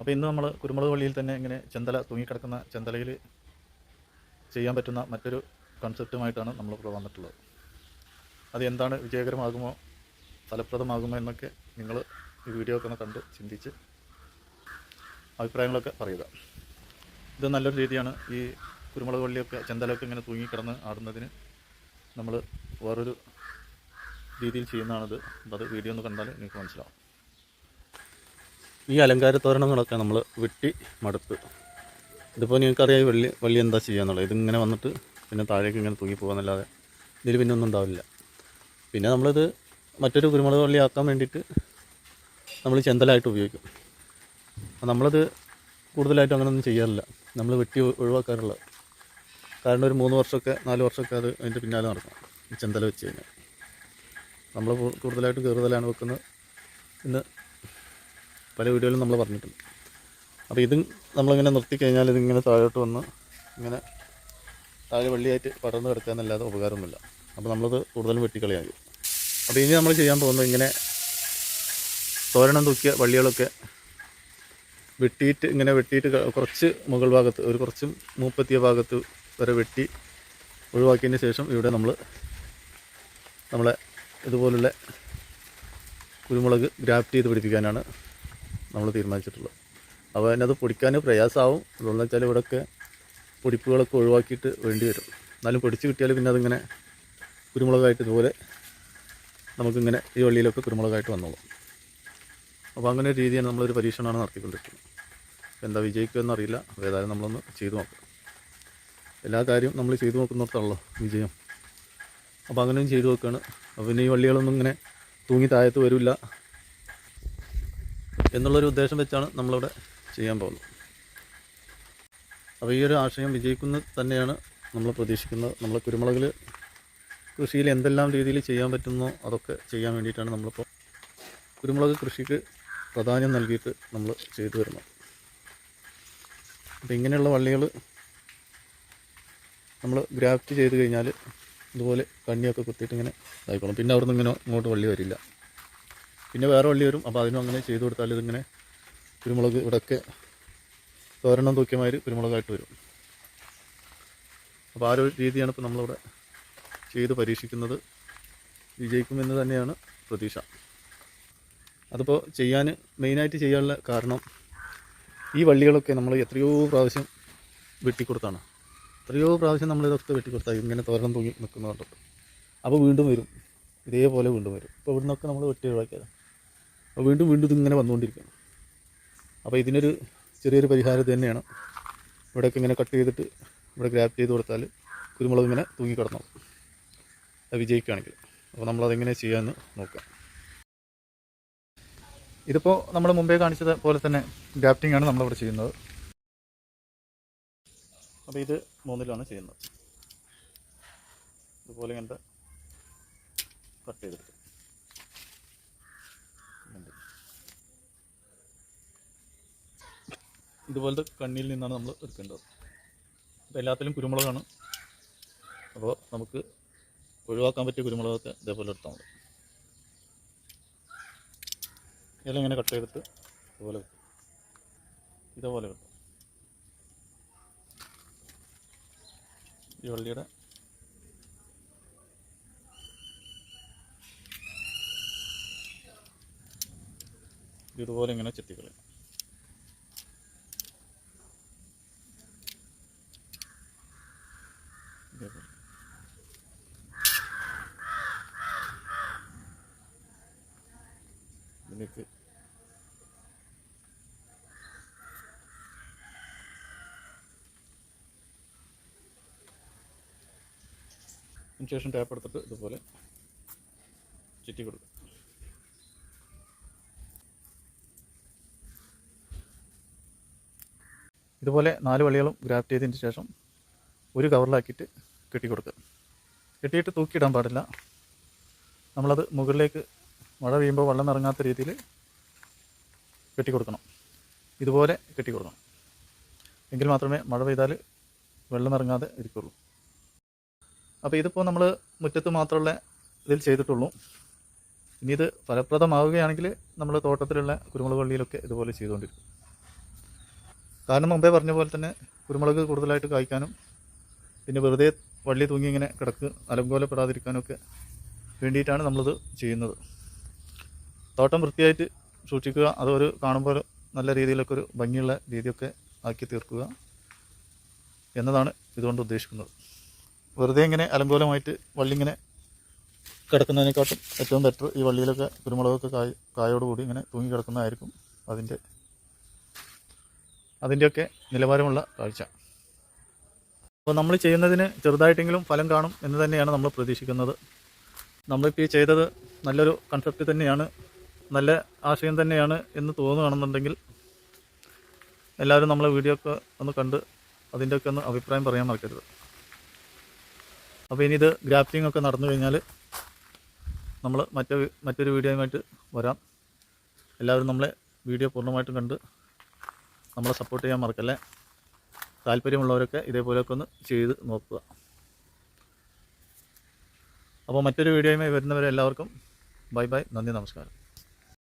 അപ്പോൾ ഇന്ന് നമ്മൾ കുരുമുളക് വള്ളിയിൽ തന്നെ ഇങ്ങനെ ചെന്തല തൂങ്ങിക്കിടക്കുന്ന ചെന്തലയിൽ ചെയ്യാൻ പറ്റുന്ന മറ്റൊരു കൺസെപ്റ്റുമായിട്ടാണ് നമ്മളിപ്പോൾ വന്നിട്ടുള്ളത്. അത് എന്താണ് വിജയകരമാകുമോ ഫലപ്രദമാകുമോ എന്നൊക്കെ നിങ്ങൾ ഈ വീഡിയോ ഒക്കെ കണ്ട് ചിന്തിച്ച് അഭിപ്രായങ്ങളൊക്കെ പറയുക. ഇത് നല്ലൊരു രീതിയാണ് ഈ കുരുമുളക് വള്ളിയൊക്കെ ചെന്തലൊക്കെ ഇങ്ങനെ തൂങ്ങിക്കിടന്ന് ആടുന്നതിന് നമ്മൾ വേറൊരു രീതിയിൽ ചെയ്യുന്നതാണിത്. അത് വീഡിയോ ഒന്ന് കണ്ടാൽ നിങ്ങൾക്ക് മനസ്സിലാവും. ഈ അലങ്കാര തോരണങ്ങളൊക്കെ നമ്മൾ വെട്ടി മടുത്ത്. ഇതിപ്പോൾ നിങ്ങൾക്കറിയാം വള്ളി വള്ളി എന്താ ചെയ്യാന്നുള്ളത്. ഇതിങ്ങനെ വന്നിട്ട് പിന്നെ താഴേക്ക് ഇങ്ങനെ തൂങ്ങി പോകാന്നല്ലാതെ ഇതിൽ പിന്നെ ഒന്നും ഉണ്ടാവില്ല. പിന്നെ നമ്മളിത് മറ്റൊരു കുരുമുളക് വള്ളി ആക്കാൻ വേണ്ടിയിട്ട് നമ്മൾ ചെന്തലായിട്ട് ഉപയോഗിക്കും. നമ്മളത് കൂടുതലായിട്ട് അങ്ങനെയൊന്നും ചെയ്യാറില്ല. നമ്മൾ വെട്ടി ഒഴിവാക്കാറുള്ളത് കാരണം ഒരു മൂന്ന് വർഷമൊക്കെ നാല് വർഷമൊക്കെ അത് അതിന്റെ പിന്നാലെ നടക്കണം ഈ ചെന്തല വെച്ച് കഴിഞ്ഞാൽ. നമ്മൾ കൂടുതലായിട്ട് കയറുതലാണ് വെക്കുന്നത്. ഇന്ന് പല വീഡിയോയിലും നമ്മൾ പറഞ്ഞിട്ടുണ്ട്. അപ്പോൾ ഇതും നമ്മളിങ്ങനെ നിർത്തി കഴിഞ്ഞാൽ ഇതിങ്ങനെ താഴോട്ട് വന്ന് ഇങ്ങനെ താഴെ വള്ളിയായിട്ട് പടർന്ന് കിടക്കാമെന്നല്ലാതെ ഉപകാരമൊന്നുമില്ല. അപ്പോൾ നമ്മളത് കൂടുതലും വെട്ടിക്കളിയാകും അപ്പോൾ ഇനി നമ്മൾ ചെയ്യാൻ പോകുന്നത് ഇങ്ങനെ തോരണം തൂക്കിയ വള്ളികളൊക്കെ വെട്ടിയിട്ട് ഇങ്ങനെ വെട്ടിയിട്ട് കുറച്ച് മുകൾ ഭാഗത്ത് ഒരു കുറച്ച് മൂപ്പത്തിയ ഭാഗത്ത് വരെ വെട്ടി ഒഴിവാക്കിയതിന് ശേഷം ഇവിടെ നമ്മൾ നമ്മളെ ഇതുപോലുള്ള കുരുമുളക് ഗ്രാഫ്റ്റ് ചെയ്ത് പിടിപ്പിക്കാനാണ് നമ്മൾ തീരുമാനിച്ചിട്ടുള്ളത്. അപ്പോൾ അതിനത് പൊടിക്കാൻ പ്രയാസമാവും അതുകൊണ്ടെന്ന് വെച്ചാൽ ഇവിടെയൊക്കെ പൊടിപ്പുകളൊക്കെ ഒഴിവാക്കിയിട്ട് വേണ്ടി വരും. എന്നാലും പൊടിച്ച് കിട്ടിയാൽ പിന്നെ അതിങ്ങനെ കുരുമുളകായിട്ട് ഇതുപോലെ നമുക്കിങ്ങനെ ഈ വള്ളിയിലൊക്കെ കുരുമുളകായിട്ട് വന്നോളും. അപ്പോൾ അങ്ങനെ ഒരു രീതിയാണ് നമ്മളൊരു പരീക്ഷണമാണ് നടത്തിക്കൊണ്ടിരിക്കുന്നത്. എന്താ വിജയിക്കുമെന്ന് അറിയില്ല ഏതായാലും നമ്മളൊന്ന് ചെയ്തു നോക്കാം. എല്ലാ കാര്യവും നമ്മൾ ചെയ്തു നോക്കുന്നിടത്താണല്ലോ വിജയം. അപ്പോൾ അങ്ങനെയും ചെയ്തു നോക്കുകയാണ് അപ്പോൾ പിന്നെ ഈ വള്ളികളൊന്നും ഇങ്ങനെ തൂങ്ങി താഴത്ത് വരില്ല. എന്നുള്ളൊരു ഉദ്ദേശം വെച്ചാണ് നമ്മളിവിടെ ചെയ്യാൻ പോകുന്നത്. അപ്പോൾ ഈ ഒരു ആശയം വിജയിക്കുന്നത് തന്നെയാണ് നമ്മൾ പ്രതീക്ഷിക്കുന്നത്. നമ്മൾ കുരുമുളകിൽ കൃഷിയിൽ എന്തെല്ലാം രീതിയിൽ ചെയ്യാൻ പറ്റുന്നോ അതൊക്കെ ചെയ്യാൻ വേണ്ടിയിട്ടാണ് നമ്മളിപ്പോൾ കുരുമുളക് കൃഷിക്ക് പ്രാധാന്യം നൽകിയിട്ട് നമ്മൾ ചെയ്തു വരുന്നത്. അപ്പോൾ ഇങ്ങനെയുള്ള വള്ളികൾ നമ്മൾ ഗ്രാഫ്റ്റ് ചെയ്ത് കഴിഞ്ഞാൽ ഇതുപോലെ കണ്ണിയൊക്കെ കുത്തിയിട്ട് ഇങ്ങനെ ഇതായിക്കോളും. പിന്നെ അവിടെ നിന്ന് ഇങ്ങനെ ഇങ്ങോട്ട് വള്ളി വരില്ല. പിന്നെ വേറെ വള്ളി വരും. അപ്പോൾ അതിനും അങ്ങനെ ചെയ്തു കൊടുത്താൽ ഇതിങ്ങനെ കുരുമുളക് ഇവിടെയൊക്കെ തോരണം തൂക്കിയമാതിരി കുരുമുളകായിട്ട് വരും. അപ്പോൾ ആ ഒരു രീതിയാണ് ഇപ്പോൾ നമ്മളിവിടെ ചെയ്ത് പരീക്ഷിക്കുന്നത്. വിജയിക്കുമെന്ന് തന്നെയാണ് പ്രതീക്ഷ. അതിപ്പോൾ ചെയ്യാൻ മെയിനായിട്ട് ചെയ്യാനുള്ള കാരണം ഈ വള്ളികളൊക്കെ നമ്മൾ എത്രയോ പ്രാവശ്യം വെട്ടിക്കൊടുത്താണ്. എത്രയോ പ്രാവശ്യം നമ്മൾ ഇതൊക്കെ വെട്ടിക്കൊടുത്താൽ ഇങ്ങനെ തോരണം തൂങ്ങി നിൽക്കുന്നതുകൊണ്ട്. അപ്പോൾ വീണ്ടും വരും. ഇതേപോലെ വീണ്ടും വരും. ഇപ്പോൾ ഇവിടുന്നൊക്കെ നമ്മൾ വെട്ടി ഒഴിവാക്കിയത്. അപ്പോൾ വീണ്ടും വീണ്ടും ഇതിങ്ങനെ വന്നുകൊണ്ടിരിക്കണം അപ്പോൾ ഇതിനൊരു ചെറിയൊരു പരിഹാരം തന്നെയാണ്. ഇവിടെയൊക്കെ ഇങ്ങനെ കട്ട് ചെയ്തിട്ട് ഇവിടെ ഗ്രാപ്പ് ചെയ്ത് കൊടുത്താൽ കുരുമുളക് ഇങ്ങനെ തൂങ്ങി കിടന്നു അത് വിജയിക്കുകയാണെങ്കിൽ. അപ്പോൾ നമ്മളതെങ്ങനെ ചെയ്യാമെന്ന് നോക്കാം. ഇതിപ്പോൾ നമ്മൾ മുമ്പേ കാണിച്ചത് പോലെ തന്നെ ഗ്രാഫ്റ്റിംഗ് ആണ് നമ്മളിവിടെ ചെയ്യുന്നത്. അപ്പോൾ ഇത് മൂന്നിലാണ് ചെയ്യുന്നത്. ഇതുപോലെ ഇങ്ങനത്തെ കട്ട് ചെയ്തെടുക്കും ഇങ്ങനത്തെ. ഇതുപോലത്തെ കണ്ണിയിൽ നിന്നാണ് നമ്മൾ എടുക്കേണ്ടത്. അപ്പോൾ എല്ലാത്തിലും കുരുമുളകാണ്. അപ്പോൾ നമുക്ക് ഒഴിവാക്കാൻ പറ്റിയ കുരുമുളകൊക്കെ ഇതേപോലെ എടുത്താൽ മതി. ഇതെല്ലാം ഇങ്ങനെ കട്ട് ചെയ്തിട്ട് ഇതുപോലെ വെക്കും. ഇതേപോലെ വെക്കും. ഈ വള്ളിയുടെ ഇതുപോലെ ഇങ്ങനെ ചെത്തിക്കളയും ഇതേപോലെ ഇതിലേക്ക് ശേഷം ടാപ്പ് എടുത്തിട്ട് ഇതുപോലെ ചുറ്റി കൊടുക്കും. ഇതുപോലെ നാല് വള്ളികളും ഗ്രാഫ്റ്റ് ചെയ്തതിന് ശേഷം ഒരു കവറിലാക്കിയിട്ട് കെട്ടിക്കൊടുക്കുക കെട്ടിയിട്ട് തൂക്കിയിടാൻ പാടില്ല. നമ്മളത് മുകളിലേക്ക് മഴ പെയ്യുമ്പോൾ വെള്ളം ഇറങ്ങാത്ത രീതിയിൽ കെട്ടിക്കൊടുക്കണം ഇതുപോലെ കെട്ടിക്കൊടുക്കണം എങ്കിൽ മാത്രമേ മഴ പെയ്താൽ വെള്ളം ഇറങ്ങാതെ ഇരിക്കുള്ളൂ. അപ്പോൾ ഇതിപ്പോൾ നമ്മൾ മുറ്റത്ത് മാത്രമുള്ള ഇതിൽ ചെയ്തിട്ടുള്ളൂ. ഇനി ഇത് ഫലപ്രദമാവുകയാണെങ്കിൽ നമ്മൾ തോട്ടത്തിലുള്ള കുരുമുളക് വള്ളിയിലൊക്കെ ഇതുപോലെ ചെയ്തുകൊണ്ടിരിക്കും. കാരണം മുമ്പേ പറഞ്ഞ പോലെ തന്നെ കുരുമുളക് കൂടുതലായിട്ട് കായ്ക്കാനും പിന്നെ വെറുതെ വള്ളി തൂങ്ങി ഇങ്ങനെ കിടക്ക് അലങ്കോലപ്പെടാതിരിക്കാനൊക്കെ വേണ്ടിയിട്ടാണ് നമ്മളിത് ചെയ്യുന്നത്. തോട്ടം വൃത്തിയായിട്ട് സൂക്ഷിക്കുക. അതൊരു കാണുമ്പോൾ നല്ല രീതിയിലൊക്കെ ഒരു ഭംഗിയുള്ള രീതിയൊക്കെ ആക്കി തീർക്കുക എന്നതാണ് ഇതുകൊണ്ട് ഉദ്ദേശിക്കുന്നത്. വെറുതെ ഇങ്ങനെ അലങ്കോലമായിട്ട് വള്ളി ഇങ്ങനെ കിടക്കുന്നതിനെക്കാട്ടും ഏറ്റവും ബെറ്റർ ഈ വള്ളിയിലൊക്കെ കുരുമുളകൊക്കെ കായ കായോടുകൂടി ഇങ്ങനെ തൂങ്ങി കിടക്കുന്നതായിരിക്കും അതിന്റെ അതിന്റെയൊക്കെ നിലവാരമുള്ള കാഴ്ച. അപ്പോൾ നമ്മൾ ചെയ്യുന്നതിന് ചെറുതായിട്ടെങ്കിലും ഫലം കാണും എന്ന് തന്നെയാണ് നമ്മൾ പ്രതീക്ഷിക്കുന്നത്. നമ്മളിപ്പോൾ ഈ ചെയ്തത് നല്ലൊരു കൺസെപ്റ്റ് തന്നെയാണ്. നല്ല ആശയം തന്നെയാണ് എന്ന് തോന്നുകയാണെന്നുണ്ടെങ്കിൽ എല്ലാവരും നമ്മളെ വീഡിയോ ഒക്കെ ഒന്ന് കണ്ട് അതിന്റെയൊക്കെ ഒന്ന് അഭിപ്രായം പറയാൻ മറക്കരുത്. അപ്പോൾ ഇനി ഇത് ഗ്രാഫ്റ്റിംഗ് ഒക്കെ നടന്നു കഴിഞ്ഞാൽ നമ്മൾ മറ്റൊരു മറ്റൊരു വീഡിയോയുമായിട്ട് വരാം. എല്ലാവരും നമ്മളെ വീഡിയോ പൂർണമായിട്ടും കണ്ട് നമ്മളെ സപ്പോർട്ട് ചെയ്യാൻ മറക്കല്ലേ? താല്പര്യമുള്ളവരൊക്കെ ഇതേപോലെയൊക്കെ ഒന്ന് ചെയ്ത് നോക്കുക. അപ്പോൾ മറ്റൊരു വീഡിയോയുമായി വരുന്നവരെ എല്ലാവർക്കും ബൈ ബൈ നന്ദി നമസ്കാരം.